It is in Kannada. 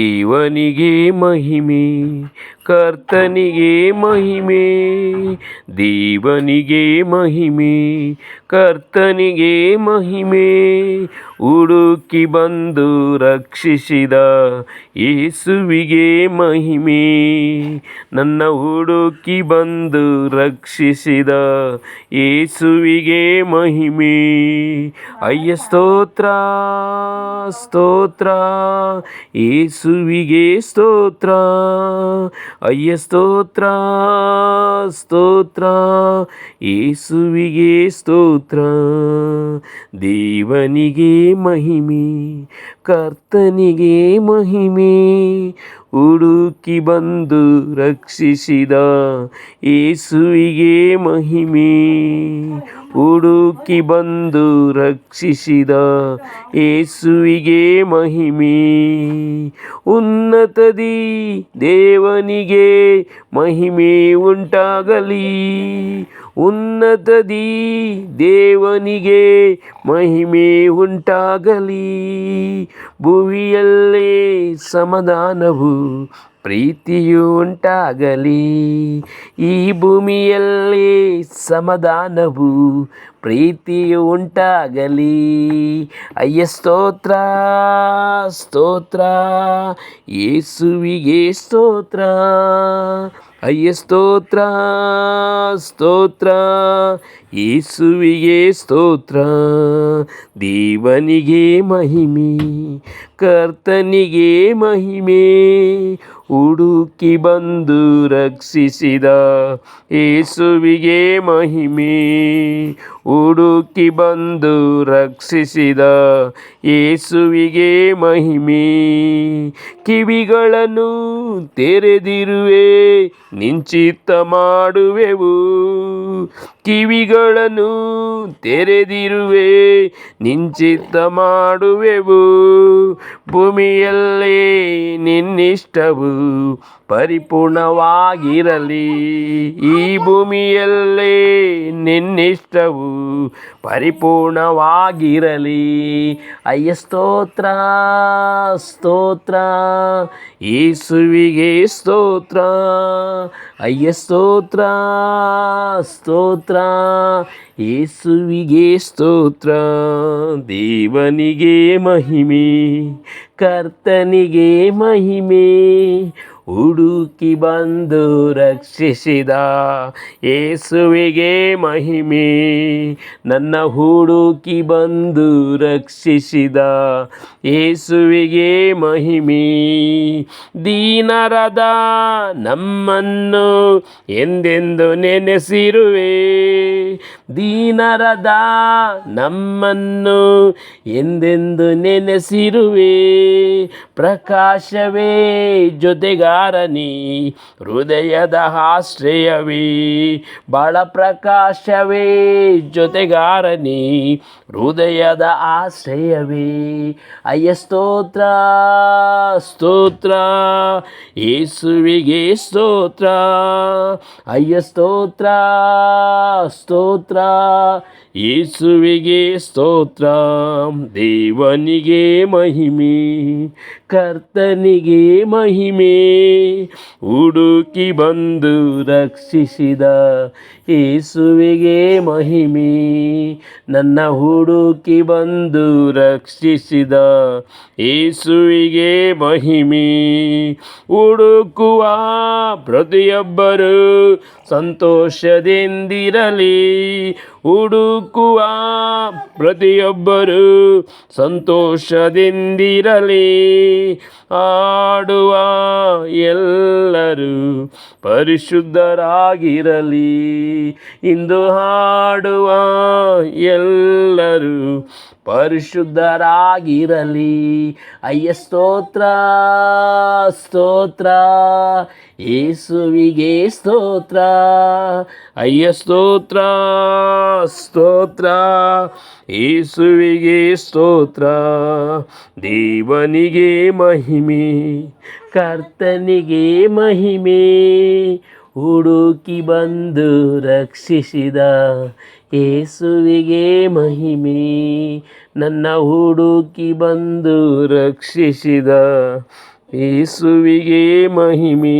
ದೇವನಿಗೆ ಮಹಿಮೆ, ಕರ್ತನಿಗೆ ಮಹಿಮೆ, ದೇವನಿಗೆ ಮಹಿಮೆ, ಕರ್ತನಿಗೆ ಮಹಿಮೆ. ಹುಡುಕಿ ಬಂದು ರಕ್ಷಿಸಿದ ಯೇಸುವಿಗೆ ಮಹಿಮೆ. ನನ್ನ ಹುಡುಕಿ ಬಂದು ರಕ್ಷಿಸಿದ ಯೇಸುವಿಗೆ ಮಹಿಮೆ. ಅಯ್ಯ ಸ್ತೋತ್ರ. ಸ್ತೋತ್ರ. ಏಸುವಿಗೆ ಸ್ತೋತ್ರ. ಅಯ್ಯ ಸ್ತೋತ್ರ ಸ್ತೋತ್ರ. ಏಸುವಿಗೆ ಸ್ತೋತ್ರ. ದೇವನಿಗೆ ಮಹಿಮೆ, ಕರ್ತನಿಗೆ ಮಹಿಮೆ. ಹುಡುಕಿ ಬಂದು ರಕ್ಷಿಸಿದ ಏಸುವಿಗೆ ಮಹಿಮೆ. ಹುಡುಕಿ ಬಂದು ರಕ್ಷಿಸಿದ ಯೇಸುವಿಗೆ ಮಹಿಮೆ. ಉನ್ನತದಿ ದೇವನಿಗೆ ಮಹಿಮೆ ಉಂಟಾಗಲಿ. ಉನ್ನತದಿ ದೇವನಿಗೆ ಮಹಿಮೆ ಉಂಟಾಗಲಿ. ಭುವಿಯಲ್ಲೇ ಸಮಾಧಾನವು ಪ್ರೀತಿಯು ಉಂಟಾಗಲಿ ಈ ಭೂಮಿಯಲ್ಲಿ ಸಮಾಧಾನವು ಪ್ರೀತಿಯುಂಟಾಗಲಿ. ಅಯ್ಯ ಸ್ತೋತ್ರ ಸ್ತೋತ್ರ, ಯೇಸುವಿಗೆ ಸ್ತೋತ್ರ. ಅಯ್ಯ ಸ್ತೋತ್ರ ಸ್ತೋತ್ರ, ಯೇಸುವಿಗೆ ಸ್ತೋತ್ರ. ದೇವನಿಗೆ ಮಹಿಮೆ ಕರ್ತನಿಗೆ ಮಹಿಮೆ. ಹುಡುಕಿ ಬಂದು ರಕ್ಷಿಸಿದ ಯೇಸುವಿಗೆ ಮಹಿಮೆ. ಹುಡುಕಿ ಬಂದು ರಕ್ಷಿಸಿದ ಯೇಸುವಿಗೆ ಮಹಿಮೆ. ಕಿವಿಗಳನ್ನು ತೆರೆದಿರುವೆ ನಿಂಚಿತ ಮಾಡುವೆವು. ಕಿವಿಗಳನ್ನು ತೆರೆದಿರುವೆ, ನಿಂಚಿತ್ತ ಮಾಡುವೆವು. ಭೂಮಿಯಲ್ಲೇ ನಿನ್ನಿಷ್ಟವು, ಪರಿಪೂರ್ಣವಾಗಿರಲಿ. ಈ ಭೂಮಿಯಲ್ಲೇ ನಿನ್ನಿಷ್ಟವು, ಪರಿಪೂರ್ಣವಾಗಿರಲಿ. ಅಯ್ಯ ಸ್ತೋತ್ರ ಸ್ತೋತ್ರ, ಯೇಸುವಿಗೆ ಸ್ತೋತ್ರ. ಅಯ್ಯ ಸ್ತೋತ್ರ ಸ್ತೋತ್ರ. ಯೇಸುವಿಗೆ ಸ್ತೋತ್ರ. ದೇವನಿಗೆ ಮಹಿಮೆ. ಕರ್ತನಿಗೆ ಮಹಿಮೆ. ಹುಡುಕಿ ಬಂದು ರಕ್ಷಿಸಿದ ಯೇಸುವಿಗೆ ಮಹಿಮೆ. ನನ್ನ ಹುಡುಕಿ ಬಂದು ರಕ್ಷಿಸಿದ ಯೇಸುವಿಗೆ ಮಹಿಮೆ. ದೀನರದ ನಮ್ಮನ್ನು ಎಂದೆಂದು ನೆನೆಸಿರುವೆ. ದೀನರದ ನಮ್ಮನ್ನು ಎಂದೆಂದು ನೆನೆಸಿರುವೆ. ಪ್ರಕಾಶವೇ ಜೊತೆಗಾರನಿ ಹೃದಯದ ಆಶ್ರಯವೇ ಬಳ ಪ್ರಕಾಶವೇ ಜೊತೆಗಾರನಿ, ಹೃದಯದ ಆಶ್ರಯವೇ. ಅಯ್ಯ ಸ್ತೋತ್ರ ಸ್ತೋತ್ರ, ಯೇಸುವಿಗೆ ಸ್ತೋತ್ರ. ಅಯ್ಯ ಸ್ತೋತ್ರ ಸ್ತೋತ್ರ. ಯೇಸುವಿಗೆ ಸ್ತೋತ್ರ, ದೇವನಿಗೆ ಮಹಿಮೆ, ಕರ್ತನಿಗೆ ಮಹಿಮೆ. ಹುಡುಕಿ ಬಂದು ರಕ್ಷಿಸಿದ ಯೇಸುವಿಗೆ ಮಹಿಮೆ. ನನ್ನ ಹುಡುಕಿ ಬಂದು ರಕ್ಷಿಸಿದ ಯೇಸುವಿಗೆ ಮಹಿಮೆ. ಹುಡುಕುವ ಪ್ರತಿಯೊಬ್ಬರು ಸಂತೋಷದಿಂದಿರಲಿ. ಹುಡುಕುವ ಪ್ರತಿಯೊಬ್ಬರು ಸಂತೋಷದಿಂದಿರಲಿ. ಆಡುವ ಎಲ್ಲರೂ ಪರಿಶುದ್ಧರಾಗಿರಲಿ. ಇಂದು ಹಾಡುವ ಎಲ್ಲರೂ ಪರಿಶುದ್ಧರಾಗಿರಲಿ. ಅಯ್ಯ ಸ್ತೋತ್ರ ಸ್ತೋತ್ರ, ಯೇಸುವಿಗೆ ಸ್ತೋತ್ರ. ಅಯ್ಯ ಸ್ತೋತ್ರ ಸ್ತೋತ್ರ, ಯೇಸುವಿಗೆ ಸ್ತೋತ್ರ. ದೇವನಿಗೆ ಮಹಿಮೆ ಕರ್ತನಿಗೆ ಮಹಿಮೆ. ಹುಡುಕಿ ಬಂದು ರಕ್ಷಿಸಿದ ಏಸುವಿಗೆ ಮಹಿಮೆ. ನನ್ನ ಹುಡುಕಿ ಬಂದು ರಕ್ಷಿಸಿದ ಏಸುವಿಗೆ ಮಹಿಮೆ.